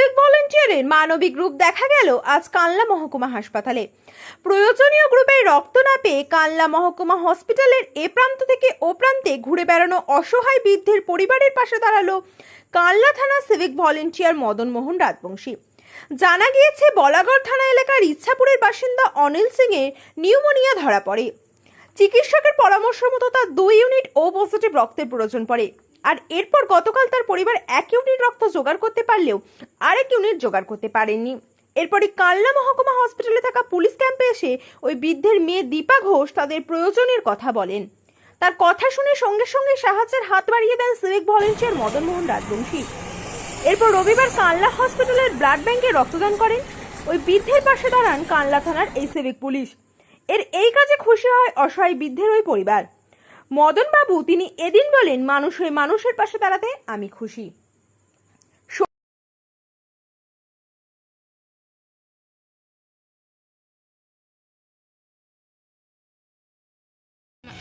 Civic ভলেন্টিয়ারের মানবিক রূপ দেখা গেল আজ কানলা মহকুমা হাসপাতালে। প্রয়োজনীয় গ্রুপে রক্ত না পেয়ে কানলা মহকুমা হসপিটালের এ প্রান্ত থেকে ও প্রান্তে ঘুরে বেড়ানো অসহায় বৃদ্ধের পরিবারের পাশে দাঁড়াল কানলা থানা সিভিক ভলেন্টিয়ার মদন মোহন রাজবংশী। জানা গিয়েছে, বলাগড় থানা এলাকার ইচ্ছাপুরের বাসিন্দা অনিল সিং এর নিউমোনিয়া ধরা পড়ে। চিকিৎসকের পরামর্শ মতো তার দুই ইউনিট ও পজিটিভ রক্তের প্রয়োজন পড়ে। আর এরপর গতকাল তার পরিবার এক ইউনিট রক্ত জোগাড় করতে পারলেও আরেক ইউনিট জোগাড় করতে পারেননি এরপরই কালনা মহকুমা হসপিটালে থাকা পুলিশ ক্যাম্পে এসে ওই বৃদ্ধের মেয়ে দীপা ঘোষ তাদের প্রয়োজনের কথা বলেন। তার কথা শুনে সঙ্গে সঙ্গে সাহায্যের হাত বাড়িয়ে দেন সিভিক ভলেন্টিয়ার মদন মোহন রাজবংশী। এরপর রবিবার কানলা হসপিটালের ব্লাড ব্যাংকে রক্তদান করেন। ওই বৃদ্ধের পাশে দাঁড়ান কানলা থানার এই সিভিক পুলিশ। এর এই কাজে খুশি হয় অসহায় বৃদ্ধের ওই পরিবার। মদন বাবু তিনি এদিন বলেন, মানুষ হয়ে মানুষের পাশে দাঁড়াতে আমি খুশি।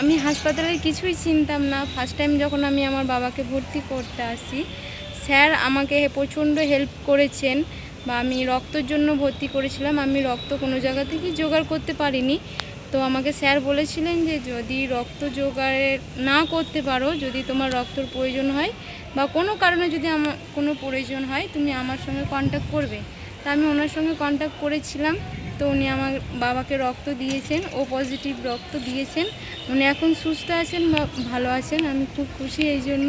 আমি হাসপাতালের কিছুই চিনতাম না। ফার্স্ট টাইম যখন আমি আমার বাবাকে ভর্তি করতে আসি, স্যার আমাকে প্রচণ্ড হেল্প করেছেন বা আমি রক্তর জন্য ভর্তি করেছিলাম। আমি রক্ত কোনো জায়গা থেকে জোগাড় করতে পারিনি। তো আমাকে স্যার বলেছিলেন যে যদি রক্ত জোগাড় না করতে পারো, যদি তোমার রক্তর প্রয়োজন হয় বা কোনো কারণে যদি আমার কোনো প্রয়োজন হয়, তুমি আমার সঙ্গে কন্ট্যাক্ট করবে। তা আমি ওনার সঙ্গে কন্ট্যাক্ট করেছিলাম। তো উনি আমার বাবাকে রক্ত দিয়েছেন, ও পজিটিভ রক্ত দিয়েছেন। উনি এখন সুস্থ আছেন বা ভালো আছেন। আমি খুব খুশি এই জন্য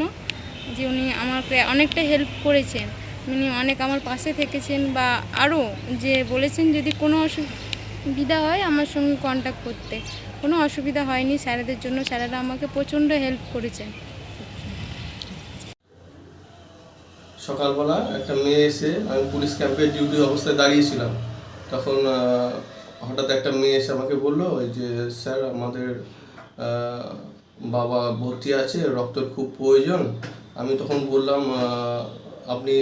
যে উনি আমাকে অনেকটা হেল্প করেছেন। উনি অনেক আমার পাশে থেকেছেন বা আরও যে বলেছেন যদি কোনো অসুবিধা হয় আমার সঙ্গে কন্ট্যাক্ট করতে। কোনো অসুবিধা হয়নি, স্যারেদের জন্য। স্যারেরা আমাকে প্রচণ্ড হেল্প করেছেন। সকালবেলা একটা মেয়ে এসে আমি পুলিশ ক্যাম্পে ডিউটি অবস্থায় দাঁড়িয়েছিলাম। তখন হঠাৎ একটা মেয়ে এসে আমাকে বলল যে স্যার, আমাদের বাবা ভর্তি আছে, রক্তের খুব প্রয়োজন। আমি তখন বললাম আপনি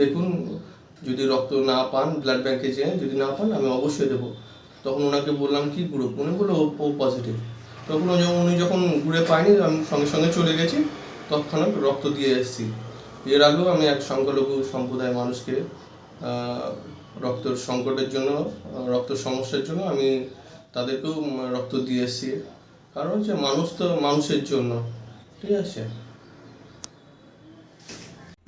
দেখুন, যদি রক্ত না পান ব্লাড ব্যাঙ্কে যেয়ে যদি না পান, আমি অবশ্যই দেবো। তখন ওনাকে বললাম কি গ্রুপ উনি বলল ও পজিটিভ তখন উনি যখন ঘুরে পায়নি আমি সঙ্গে সঙ্গে চলে গেছি তৎক্ষণাৎ রক্ত দিয়ে এসেছি। এর আগেও আমি এক সংখ্যালঘু সম্প্রদায়ের মানুষকে আহ, রক্তের সংকটের জন্য রক্ত সমস্যার জন্য আমি তাদেরকেও রক্ত দিয়ে এসেছি। কারণ হচ্ছে মানুষ তো মানুষের জন্য। ঠিক আছে?